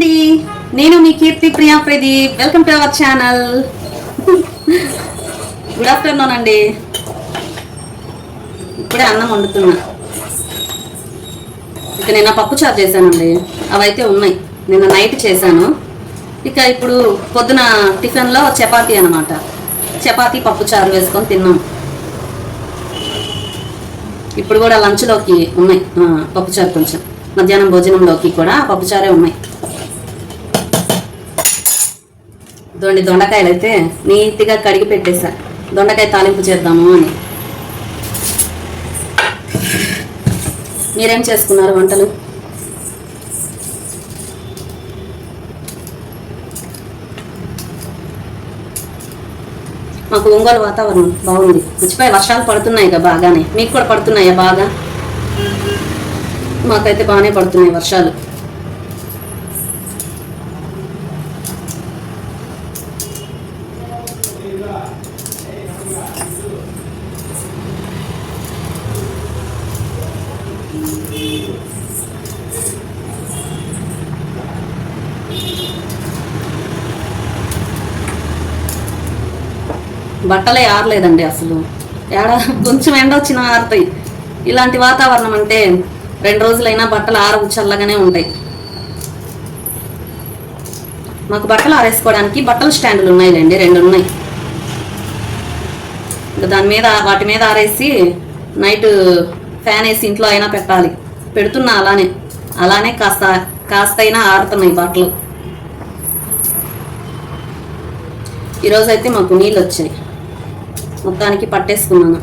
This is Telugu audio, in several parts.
అండి. నేను మీ Keerthi Priya Pradeep. Welcome to our channel good afternoon అండి. ఇప్పుడే అన్నం వండుతున్నా. ఇక నిన్న పప్పు చారు చేశానండి. అవైతే ఉన్నాయి. నిన్న నైట్ చేశాను. ఇక ఇప్పుడు పొద్దున టిఫిన్లో చపాతీ అన్నమాట. చపాతీ పప్పు చారు వేసుకొని తిన్నాం. ఇప్పుడు కూడా లంచ్లోకి ఉన్నాయి. పప్పుచారు కొంచెం. మధ్యాహ్నం భోజనంలోకి కూడా పప్పుచారే ఉన్నాయి. దొండి దొండకాయలు అయితే నీట్గా కడిగి పెట్టేశా దొండకాయ తాలింపు చేద్దాము అని. మీరేం చేసుకున్నారు వంటలు? మాకు ఒంగోలు వాతావరణం బాగుంది. మర్చిపోయి వర్షాలు పడుతున్నాయి కదా బాగానే. మీకు కూడా పడుతున్నాయా బాగా? మాకైతే బాగానే పడుతున్నాయి వర్షాలు. బట్టలే ఆరలేదండి అసలు. ఏడా కొంచెం ఎండ వచ్చినా ఆరుతాయి. ఇలాంటి వాతావరణం అంటే రెండు రోజులైనా బట్టలు ఆరవు చల్లగానే ఉంటాయి. మాకు బట్టలు ఆరేసుకోవడానికి బట్టల స్టాండ్లు ఉన్నాయిలేండి రెండు ఉన్నాయి. దాని మీద వాటి మీద ఆరేసి నైట్ ఫ్యాన్ వేసి ఇంట్లో అయినా పెట్టాలి. పెడుతున్నా అలానే. అలానే కాస్త కాస్త అయినా ఆరుతున్నాయి బట్టలు. ఈరోజైతే మాకు నీళ్ళు వచ్చాయి మొత్తానికి పట్టేసుకున్నాను.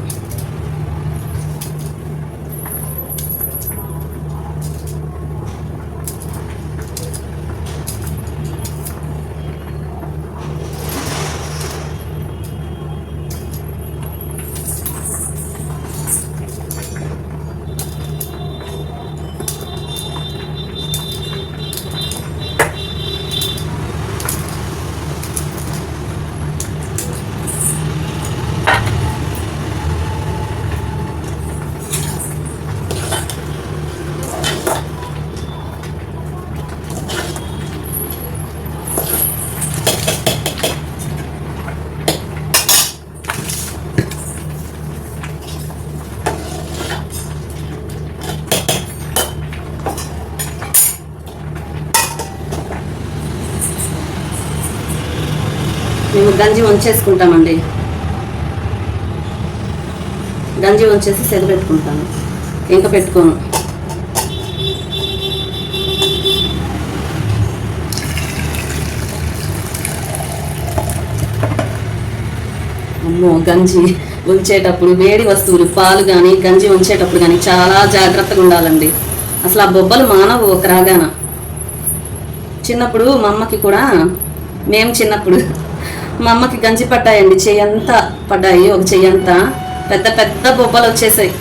గంజి వంచేసుకుంటామండి. గంజి వంచేసి సెద పెట్టుకుంటాను ఇంకా పెట్టుకోను. అమ్మో గంజి ఉంచేటప్పుడు వేడి వస్తువులు పాలు కానీ గంజి ఉంచేటప్పుడు కానీ చాలా జాగ్రత్తగా ఉండాలండి. అసలు ఆ బొబ్బలు మానవు ఒక రాగాన. చిన్నప్పుడు మా అమ్మకి కూడా మేము చిన్నప్పుడు మా అమ్మకి గంజి పడ్డాయండి చెయ్యంతా పడ్డాయి ఒక చెయ్యంతా. పెద్ద పెద్ద బొబ్బలు వచ్చేసాయి.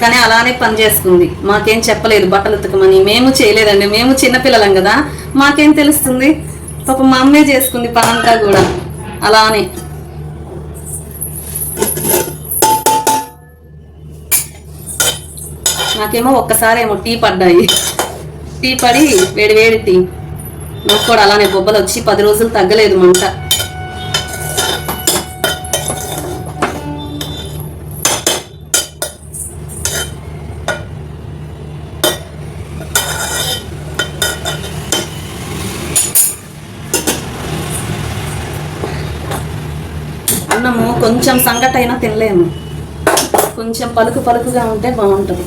కానీ అలానే పని చేసుకుంది. మాకేం చెప్పలేదు బట్టలు ఉతకమని. మేము చేయలేదండి. మేము చిన్నపిల్లలం కదా. మాకేం తెలుస్తుంది? పాప మా అమ్మే చేసుకుంది పనంతా కూడా. అలానే. నాకేమో ఒక్కసారేమో టీ పడ్డాయి. టీ పడి వేడి వేడి టీ. నాకు కూడా అలానే బొబ్బలు వచ్చి పది రోజులు తగ్గలేదు మంట. కొంచెం తినలేము. కొంచెం పలుకు పలుకుగా ఉంటే బాగుంటుంది.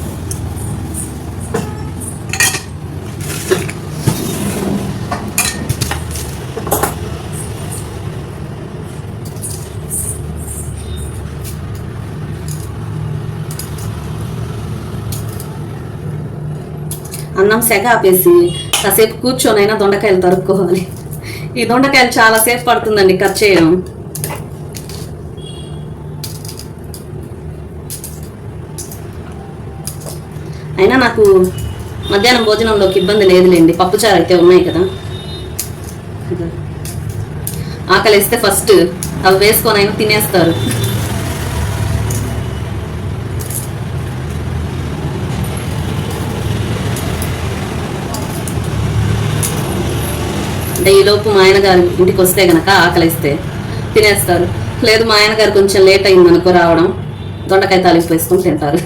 అన్నం సెగ ఆపేసి కాసేపు కూర్చొనైనా దొండకాయలు తరుక్కోవాలి. ఈ దొండకాయలు చాలా సేపు పడుతుందండి కట్ చేయడం అయినా నాకు మధ్యాహ్నం భోజనంలోకి ఇబ్బంది లేదులేండి. పప్పుచారు అయితే ఉన్నాయి కదా. ఆకలిస్తే ఫస్ట్ అవి వేసుకొని అయినా తినేస్తారు. అంటే ఈలోపు లోపు మా ఆయన గారి ఇంటికి వస్తే గనక ఆకలిస్తే తినేస్తారు. లేదు మా ఆయన గారు కొంచెం లేట్ అయింది అనుకో రావడం. దొండకాయ తాలింపు వేసుకొని తింటారు.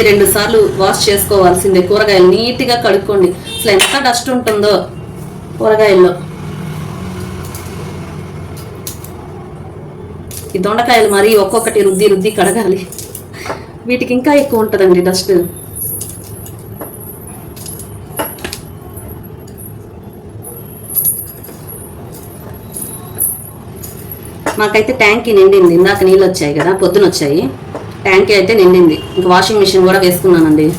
ఒకటికి రెండు సార్లు వాష్ చేసుకోవాల్సిందే. కూరగాయలు నీట్గా కడుక్కోండి. అసలు ఎంత డస్ట్ ఉంటుందో కూరగాయల్లో. ఈ దొండకాయలు మరీ ఒక్కొక్కటి రుద్ది రుద్ది కడగాలి. వీటికి ఇంకా ఎక్కువ ఉంటుందండి డస్ట్ మాకైతే ట్యాంక్ నిండింది. ఇందాక నీళ్ళు వచ్చాయి కదా పొద్దున వచ్చాయి ట్యాంకీ అయితే నిండింది. ఇంకా వాషింగ్ మిషన్ కూడా వేసుకున్నానండి.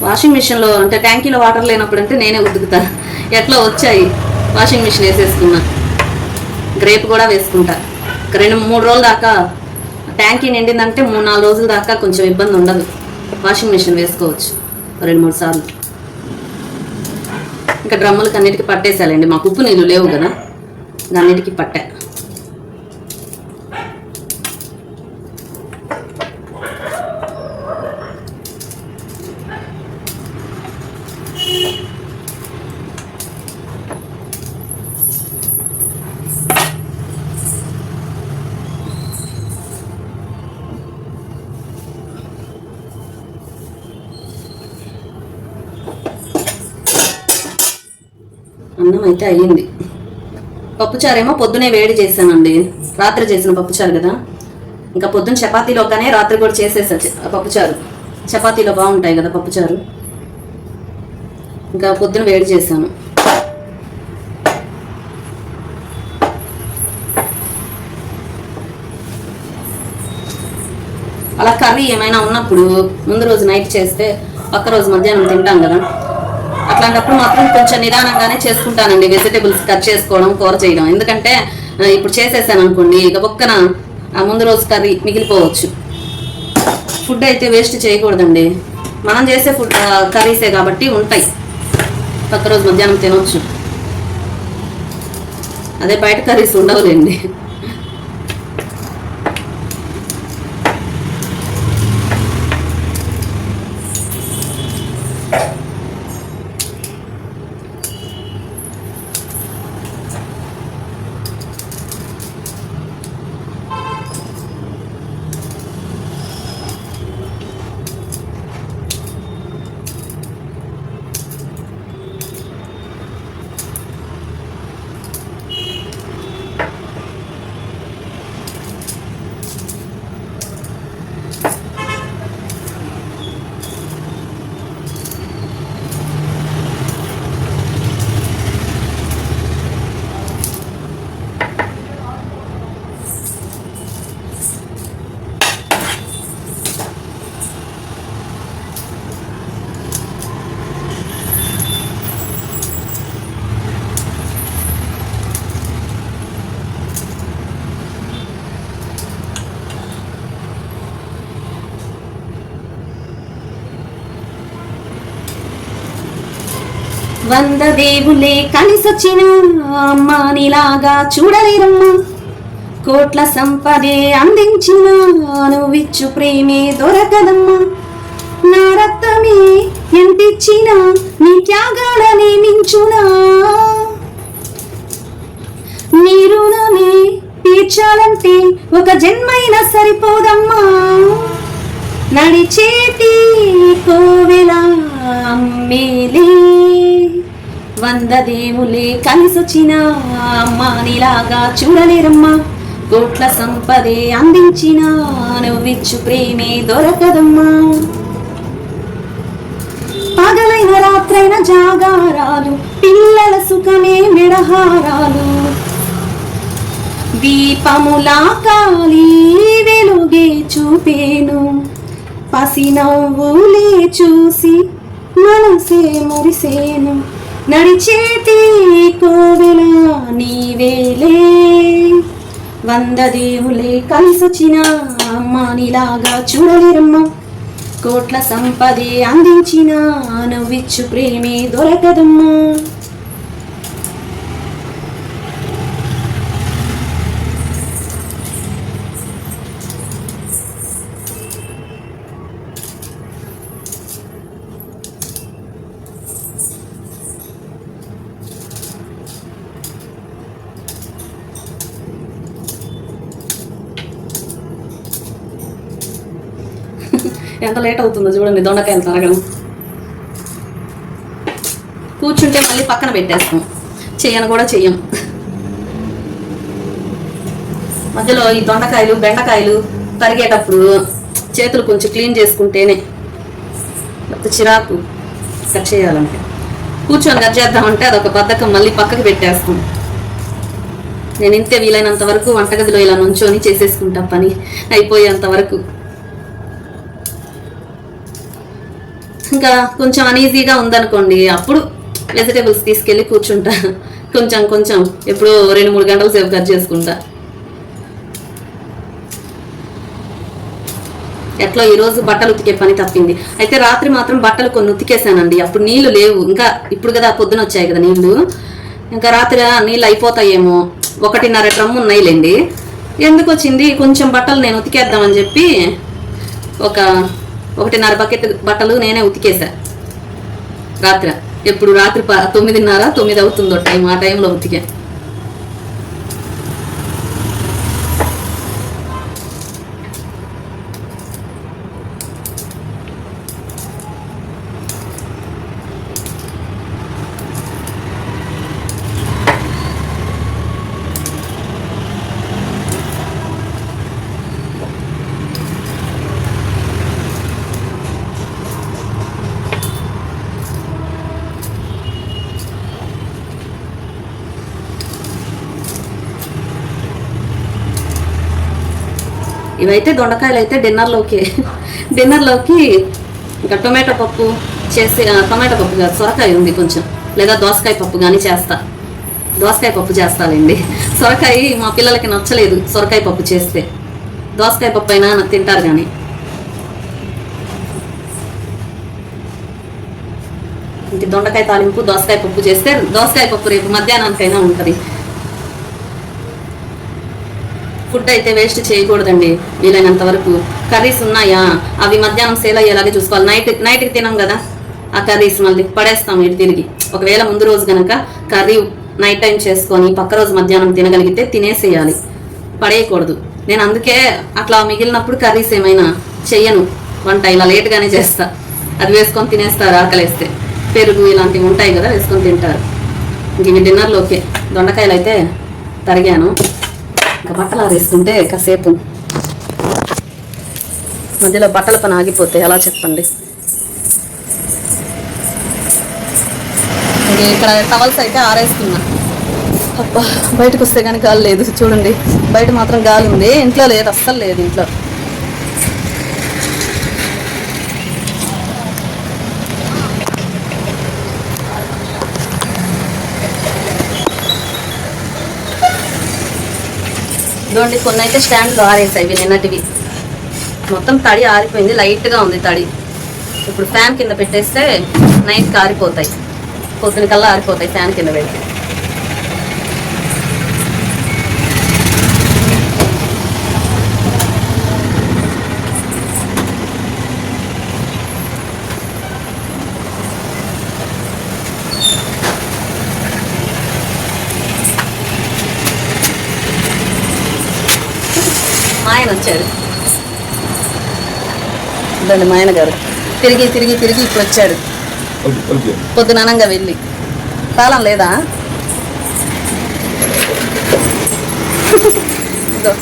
వాషింగ్ మిషన్లో అంటే ట్యాంకీలో వాటర్ లేనప్పుడు అంటే నేనే ఉతుకుతా. ఎట్లా వచ్చాయి? Washing machine వేసేసుకున్నా. గ్రేప్ కూడా వేసుకుంటా. రెండు మూడు రోజుల దాకా ట్యాంకీ నిండిందంటే మూడు నాలుగు రోజుల దాకా కొంచెం ఇబ్బంది ఉండదు. వాషింగ్ మిషన్ వేసుకోవచ్చు. రెండు మూడు సార్లు. ఇంకా డ్రమ్ములకి అన్నిటికీ పట్టేసాలండి మాకు ఉప్పు నీళ్ళు లేవు కదా. అన్నిటికీ పట్టా. అన్నం అయితే అయ్యింది. పప్పుచారేమో పొద్దునే వేడి చేశానండి. రాత్రి చేసిన పప్పుచారు కదా. ఇంకా పొద్దున చపాతీలోగానే రాత్రి కూడా చేసేసా పప్పుచారు. చపాతీలో బాగుంటాయి కదా పప్పుచారు. ఇంకా పొద్దున వేడి చేశాను. అలా కర్రీ ఏమైనా ఉన్నప్పుడు ముందు రోజు నైట్ చేస్తే పక్క రోజు మధ్యాహ్నం తింటాం కదా. అట్లాంటప్పుడు మాత్రం కొంచెం నిదానంగానే చేసుకుంటానండి. వెజిటేబుల్స్ కట్ చేసుకోవడం కూర చేయడం. ఎందుకంటే ఇప్పుడు చేసేసాను అనుకోండి ఇక పక్కన ఆ ముందు రోజు కర్రీ మిగిలిపోవచ్చు. ఫుడ్ అయితే వేస్ట్ చేయకూడదండి. మనం చేసే ఫుడ్ కర్రీసే కాబట్టి ఉంటాయి. పక్క రోజు మధ్యాహ్నం తినొచ్చు. అదే బయట కర్రీస్ ఉండవులేండి. వంద దేవులే కలిసొచ్చిన అమ్మ నీలాగా చూడలేరమ్మా. కోట్ల సంపదే అందించిన నువ్విచ్చు ప్రేమే దొరకదమ్మా. నా రక్తమే ఎంతిచ్చిన నీ త్యాగాలనే మించునా నీ రుణమే తీర్చాలంటే ఒక జన్మైనా సరిపోదమ్మా. నడిచేటి కోవెల అమ్మేలే. వంద దేవులే కలిసొచ్చిన అమ్మా నీలాగా చూడలేరమ్మా. కోట్ల సంపదే అందించిన నువ్విచ్చు ప్రేమే దొరకదమ్మా. పగలైన రాత్రైన జాగారాలు పిల్లల సుఖమే మెడహారాలు. దీపములా కాలి వెలుగే చూపేను. పసి నవ్వులే చూసి మనసే మురిసేను. నడిచేటి కోవెల నీవేలే వంద దేవులే కలిసొచ్చిన అమ్మ నీలాగా చూడలేరమ్మా. కోట్ల సంపదే అందించిన నువ్విచ్చు ప్రేమే దొరకదమ్మా. ఎంత లేట్ అవుతుందో చూడండి దొండకాయలు తరగడం కూర్చుంటే మళ్ళీ పక్కన పెట్టేస్తాం. చేయను కూడా చెయ్యం. మధ్యలో ఈ దొండకాయలు బెండకాయలు తరిగేటప్పుడు చేతులు కొంచెం క్లీన్ చేసుకుంటేనే చిరాకు కట్ చేయాలంటే. కూర్చొని కట్ చేద్దామంటే అదొక బద్ధకం మళ్ళీ పక్కకి పెట్టేస్తాం. నేను ఇంతే వీలైనంత వరకు వంటగదిలో ఇలా నుంచొని చేసేసుకుంటా పని అయిపోయేంత వరకు. ఇంకా కొంచెం అనీజీగా ఉందనుకోండి అప్పుడు వెజిటేబుల్స్ తీసుకెళ్ళి కూర్చుంటా. కొంచెం కొంచెం ఎప్పుడో రెండు మూడు గంటల సేపు కట్ చేసుకుంటా. ఎట్లా ఈరోజు బట్టలు ఉతికే పని తప్పింది. అయితే రాత్రి మాత్రం బట్టలు కొన్ని ఉతికేసానండి అప్పుడు నీళ్ళు లేవు. ఇంకా ఇప్పుడు కదా పొద్దున వచ్చాయి కదా నీళ్ళు. ఇంకా రాత్రి నీళ్ళు అయిపోతాయేమో. ఒకటిన్నర డ్రమ్ ఉన్నాయిలేండి. ఎందుకు వచ్చింది? కొంచెం బట్టలు నేను ఉతికేద్దామని చెప్పి ఒక ఒకటిన్నర బకెట్ బట్టలు నేనే ఉతికేసా రాత్రి. ఎప్పుడు రాత్రి ప- తొమ్మిదిన్నర తొమ్మిది అవుతుందో టైం ఆ టైంలో ఉతికా. ఇవైతే దొండకాయలు అయితే డిన్నర్లోకి డిన్నర్లోకి ఇంకా టొమాటో పప్పు చేసి టొమాటో పప్పు కాదు సొరకాయ ఉంది కొంచెం. లేదా దోసకాయ పప్పు కానీ చేస్తా. దోసకాయ పప్పు చేస్తానండి. సొరకాయ మా పిల్లలకి నచ్చలేదు సొరకాయ పప్పు చేస్తే. దోసకాయ పప్పు అయినా తింటారు కానీ దొండకాయ తాలింపు దోసకాయ పప్పు చేస్తే దోసకాయ పప్పు రేపు మధ్యాహ్నానికైనా ఉంటుంది. ఫుడ్ అయితే వేస్ట్ చేయకూడదండి వీలైనంత వరకు. కర్రీస్ ఉన్నాయా? అవి మధ్యాహ్నం సేల్ అయ్యేలాగే చూసుకోవాలి. నైట్ నైట్కి తినాం కదా. ఆ కర్రీస్ మళ్ళీ పడేస్తాం ఇటు తిరిగి. ఒకవేళ ముందు రోజు గనక కర్రీ నైట్ టైం చేసుకొని పక్క రోజు మధ్యాహ్నం తినగలిగితే తినేసేయాలి. పడేయకూడదు. నేను అందుకే అట్లా మిగిలినప్పుడు కర్రీస్ ఏమైనా చెయ్యను. వంట ఇలా లేట్గానే చేస్తా. అది వేసుకొని తినేస్తారు ఆకలేస్తే పెరుగు ఇలాంటివి ఉంటాయి కదా వేసుకొని తింటారు. ఇంక ఇవి డిన్నర్లోకే. దొండకాయలు అయితే తరిగాను. ఇంకా బట్టలు ఆరేసుకుంటే కాసేపు. మధ్యలో బట్టల పని ఆగిపోతే ఎలా చెప్పండి? ఇక్కడ టవల్స్ అయితే ఆరేస్తున్నా. అబ్బా బయటకు వస్తే కానీ గాలి లేదు చూడండి. బయట మాత్రం గాలి ఉంది. ఇంట్లో లేదు అస్సలు లేదు ఇంట్లో. ఇదిగోండి కొన్ని అయితే స్టాండ్లు ఆరేసాయి ఇవి నిన్నటివి. మొత్తం తడి ఆరిపోయింది లైట్గా ఉంది తడి. ఇప్పుడు ఫ్యాన్ కింద పెట్టేస్తే నైట్కి ఆరిపోతాయి పొద్దున కల్లా ఆరిపోతాయి ఫ్యాన్ కింద పెడితే. వచ్చారు. ఇదండి మా ఆయన గారు. తిరిగి తిరిగి తిరిగి ఇప్పుడు వచ్చాడు. పొద్దుననంగా వెళ్ళి. తాళం లేదా? ఇదో.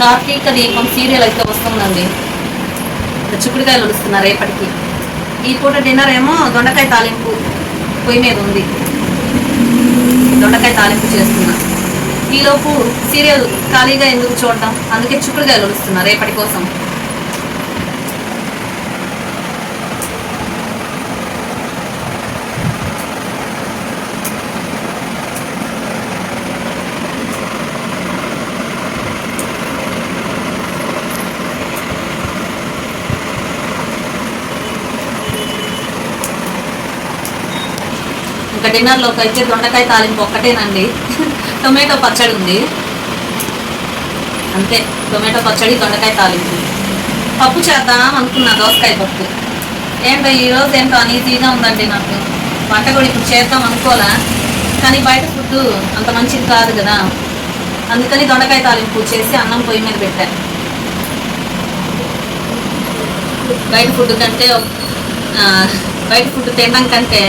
కార్తీక దీపం సీరియల్ అయితే వస్తుందండి. చిక్కుడుకాయలు వస్తున్నారు రేపటికి. ఈ పూట డిన్నర్ ఏమో దొండకాయ తాలింపు పొయ్యి మీద ఉంది. దొండకాయ తాలింపు చేస్తున్నా. ఈలోపు సీరియల్ ఖాళీగా ఎందుకు చూడటం? అందుకే చిక్కుడుకాయలు వస్తున్నా రేపటి కోసం. డిన్నర్లోకి అయితే దొండకాయ తాలింపు ఒక్కటేనండి. టొమాటో పచ్చడి ఉంది. అంతే టొమాటో పచ్చడి దొండకాయ తాలింపు. పప్పు చేద్దాం అనుకున్నా దోసకాయ పప్పు. ఏంటో ఈ ఏంటో అనీజీగా ఉందండి నాకు. వంట కూడా ఇప్పుడు చేద్దాం అనుకోలే. కానీ బయట ఫుడ్ అంత మంచిది కాదు కదా. అందుకని దొండకాయ తాలింపు చేసి అన్నం పొయ్యి మీద పెట్టాను బయట ఫుడ్ కంటే బయట ఫుడ్ తినడం కంటే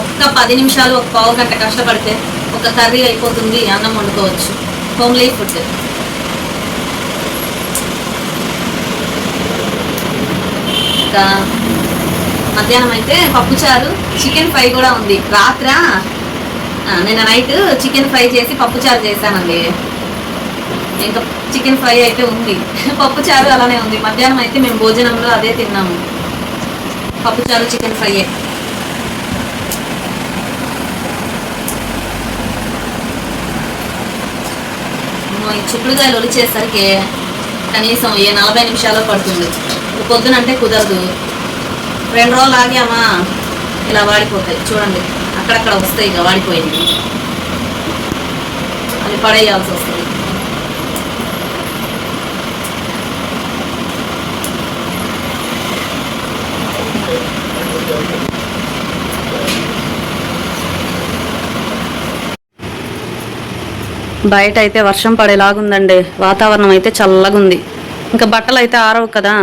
ఒక్క పది నిమిషాలు ఒక పావు గంట కష్టపడితే ఒక కర్రీ అయిపోతుంది అన్నం వండుకోవచ్చు. హోమ్లీ ఫుడ్ ఇంకా మధ్యాహ్నం అయితే పప్పుచారు చికెన్ ఫ్రై కూడా ఉంది. రాత్ర? నిన్న నైట్ చికెన్ ఫ్రై చేసి పప్పుచారు చేశానండి. ఇంకా చికెన్ ఫ్రై అయితే ఉంది. పప్పుచారు అలానే ఉంది. మధ్యాహ్నం అయితే మేము భోజనంలో అదే తిన్నాము. పప్పుచారు చికెన్ ఫ్రై ఈ చిక్కుడుకాయలు ఒలిచేసరికి కనీసం ఏ నలభై నిమిషాలు పడుతుంది. పొద్దునంటే కుదరదు. రెండు రోజులు ఆగామా ఇలా వాడిపోతాయి. చూడండి అక్కడక్కడ వస్తాయి ఇక వాడిపోయింది అది పడేయాల్సి వస్తుంది. బయట అయితే వర్షం పడేలాగుందండి. వాతావరణం అయితే చల్లగా ఉంది ఇంకా బట్టలు అయితే ఆరవు కదా.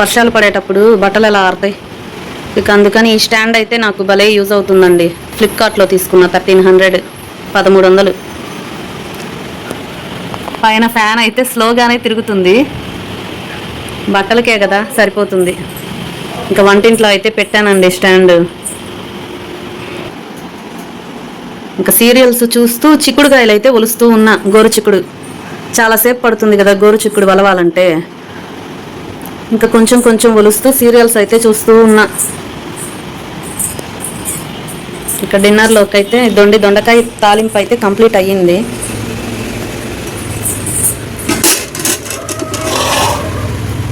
వర్షాలు పడేటప్పుడు బట్టలు ఎలా ఆరుతాయి? ఇక అందుకని ఈ స్టాండ్ అయితే నాకు భలే యూజ్ అవుతుందండి. ఫ్లిప్కార్ట్లో తీసుకున్న థర్టీన్ హండ్రెడ్ పదమూడు వందలు పైన ఫ్యాన్ అయితే స్లోగానే తిరుగుతుంది. బట్టలకే కదా సరిపోతుంది. ఇంకా వంటింట్లో అయితే పెట్టానండి స్టాండ్. ఇంకా సీరియల్స్ చూస్తూ చిక్కుడుకాయలు అయితే ఒలుస్తూ ఉన్నా గోరు చిక్కుడు. చాలాసేపు పడుతుంది కదా గోరు చిక్కుడు వలవాలంటే. ఇంకా కొంచెం కొంచెం ఒలుస్తూ సీరియల్స్ అయితే చూస్తూ ఉన్నా. ఇక డిన్నర్లోకి అయితే దొండి దొండకాయ తాలింపు అయితే కంప్లీట్ అయ్యింది.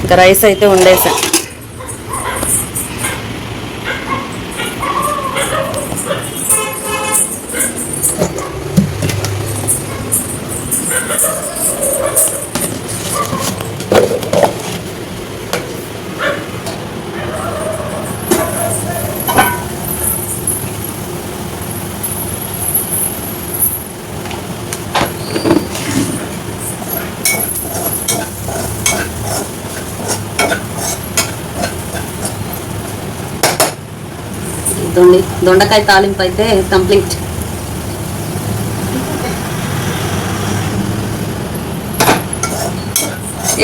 ఇంకా రైస్ అయితే ఉండేసా దొండి దొండకాయ తాలింపు అయితే కంప్లీట్.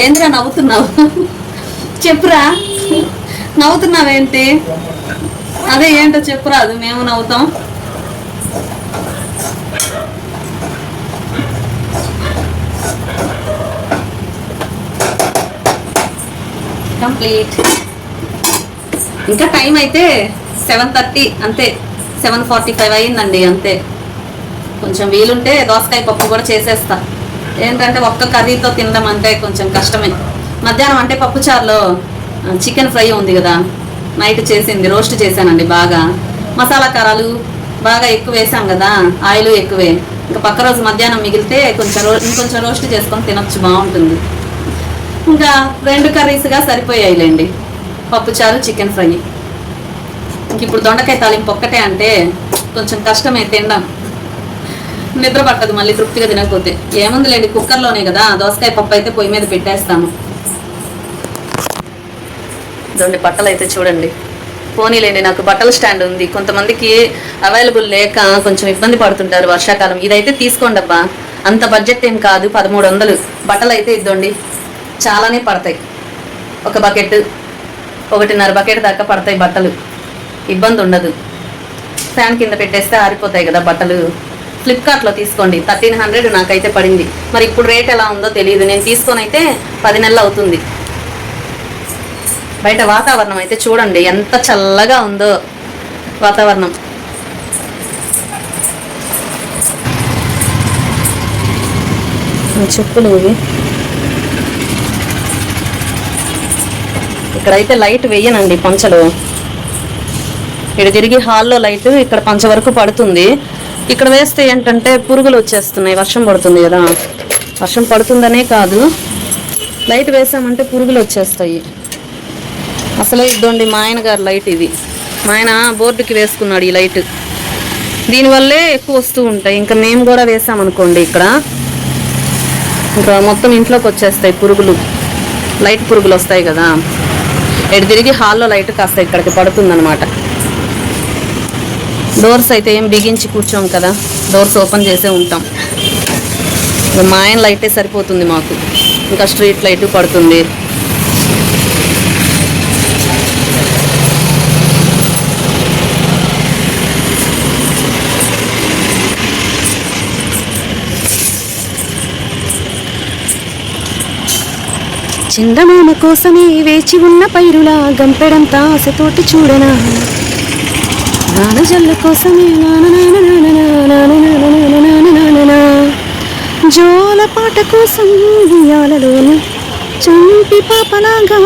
ఏంద్రా నవ్వుతున్నావు? చెప్పురా. నవ్వుతున్నావేంటి? అదే ఏంటో చెప్పురా అది మేము నవ్వుతాం. కంప్లీట్. ఇంకా టైం అయితే సెవెన్ థర్టీ అంతే. సెవెన్ ఫార్టీ ఫైవ్ అయ్యిందండి అంతే. కొంచెం వీలుంటే దోసకాయ పప్పు కూడా చేసేస్తా. ఏంటంటే ఒక్క కర్రీతో తినడం అంటే కొంచెం కష్టమే. మధ్యాహ్నం అంటే పప్పు చారులో చికెన్ ఫ్రై ఉంది కదా నైట్ చేసింది రోస్ట్ చేశానండి బాగా. మసాలా కారాలు బాగా ఎక్కువ వేసాం కదా ఆయిల్ ఎక్కువే. ఇంకా పక్క రోజు మధ్యాహ్నం మిగిలితే కొంచెం రో ఇంకొంచెం రోస్ట్ చేసుకొని తినొచ్చు బాగుంటుంది. ఇంకా రెండు కర్రీస్గా సరిపోయాయిలేండి. పప్పుచారు చికెన్ ఫ్రై. ఇప్పుడు దొండకాయ తాలింపు ఒక్కటే అంటే కొంచెం కష్టమే తినడం. నిద్ర పట్టదు మళ్ళీ తృప్తిగా తినకపోతే. ఏముందిలేండి కుక్కర్లోనే కదా దోసకాయ పప్పు అయితే పొయ్యి మీద పెట్టేస్తాము దొండి బట్టలు అయితే చూడండి. పోనీలేండి నాకు బట్టల స్టాండ్ ఉంది. కొంతమందికి అవైలబుల్ లేక కొంచెం ఇబ్బంది పడుతుంటారు వర్షాకాలం. ఇదైతే తీసుకోండి అబ్బా. అంత బడ్జెట్ ఏం కాదు పదమూడు వందలు. బట్టలు అయితే ఇద్దండి చాలానే పడతాయి. ఒక బకెట్ ఒకటిన్నర బకెట్ దాకా పడతాయి బట్టలు. ఇబ్బంది ఉండదు. ఫ్యాన్ కింద పెట్టేస్తే ఆరిపోతాయి కదా బట్టలు. ఫ్లిప్కార్ట్లో తీసుకోండి థర్టీన్ హండ్రెడ్ నాకైతే పడింది. మరి ఇప్పుడు రేట్ ఎలా ఉందో తెలియదు. నేను తీసుకొని అయితే పది నెలలు అవుతుంది. బయట వాతావరణం అయితే చూడండి ఎంత చల్లగా ఉందో వాతావరణం. చెప్పులు ఇక్కడైతే లైట్ వేయనండి పంచలు. ఇక్కడ తిరిగి హాల్లో లైట్ ఇక్కడ పంచ వరకు పడుతుంది. ఇక్కడ వేస్తే ఏంటంటే పురుగులు వచ్చేస్తున్నాయి. వర్షం పడుతుంది కదా. వర్షం పడుతుందనే కాదు. లైట్ వేసామంటే పురుగులు వచ్చేస్తాయి. అసలే ఇద్దండి మా ఆయన గారి లైట్ ఇది. మా ఆయన బోర్డుకి వేసుకున్నాడు ఈ లైట్. దీనివల్లే ఎక్కువ వస్తూ ఉంటాయి. ఇంకా మేము కూడా వేసామనుకోండి ఇక్కడ. ఇంకా మొత్తం ఇంట్లోకి వచ్చేస్తాయి పురుగులు. లైట్ పురుగులు వస్తాయి కదా. ఎటు తిరిగి హాల్లో లైట్ కాస్త ఇక్కడికి పడుతుందనమాట డోర్స్ అయితే ఏం బిగించి కూర్చోం కదా. డోర్స్ ఓపెన్ చేసే ఉంటాం. మా ఆయన లైటే సరిపోతుంది మాకు. ఇంకా స్ట్రీట్ లైట్ పడుతుంది. చందమామ కోసమే వేచి ఉన్న పైరులా గంపెడంతా ఆశతోటి చూడనా. వానజల్ల కోసమే జోల పాట కోసం ఉయ్యాలలోని చంపి పాపలాగా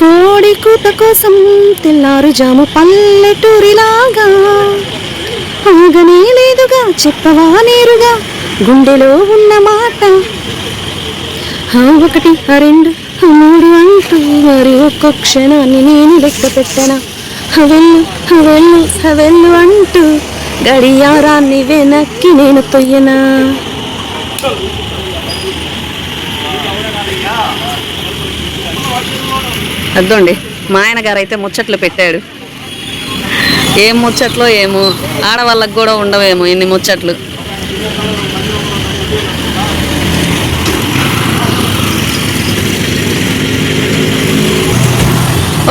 కోడి కూత కోసం తెల్లారు జాము పల్లెటూరిలాగా ఆగనే లేదుగా చెప్పవా నేరుగా గుండెలో ఉన్న మాట ఒకటి రెండు మూడు అంటూ మరి ఒక్క క్షణాన్ని నేను లెక్క పెట్టనా వెళ్ళు ఆ వెళ్ళు వెళ్ళు అంటూ గడియారాన్ని వెనక్కి నేను తొయ్యనా? అద్దండి మా ఆయన గారు అయితే ముచ్చట్లు పెట్టాడు. ఏం ముచ్చట్లో ఏమో ఆడవాళ్ళకు కూడా ఉండవేమో ఇన్ని ముచ్చట్లు.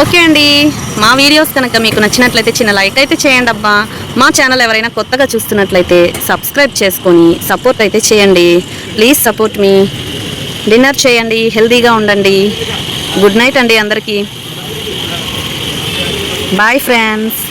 ఓకే అండి. మా వీడియోస్ కనుక మీకు నచ్చినట్లయితే చిన్న లైక్ అయితే చేయండి అబ్బా. మా ఛానల్ ఎవరైనా కొత్తగా చూస్తున్నట్లయితే సబ్స్క్రైబ్ చేసుకొని సపోర్ట్ అయితే చేయండి. Please support me. డిన్నర్ చేయండి హెల్తీగా ఉండండి. గుడ్ నైట్ అండి అందరికీ. Bye friends.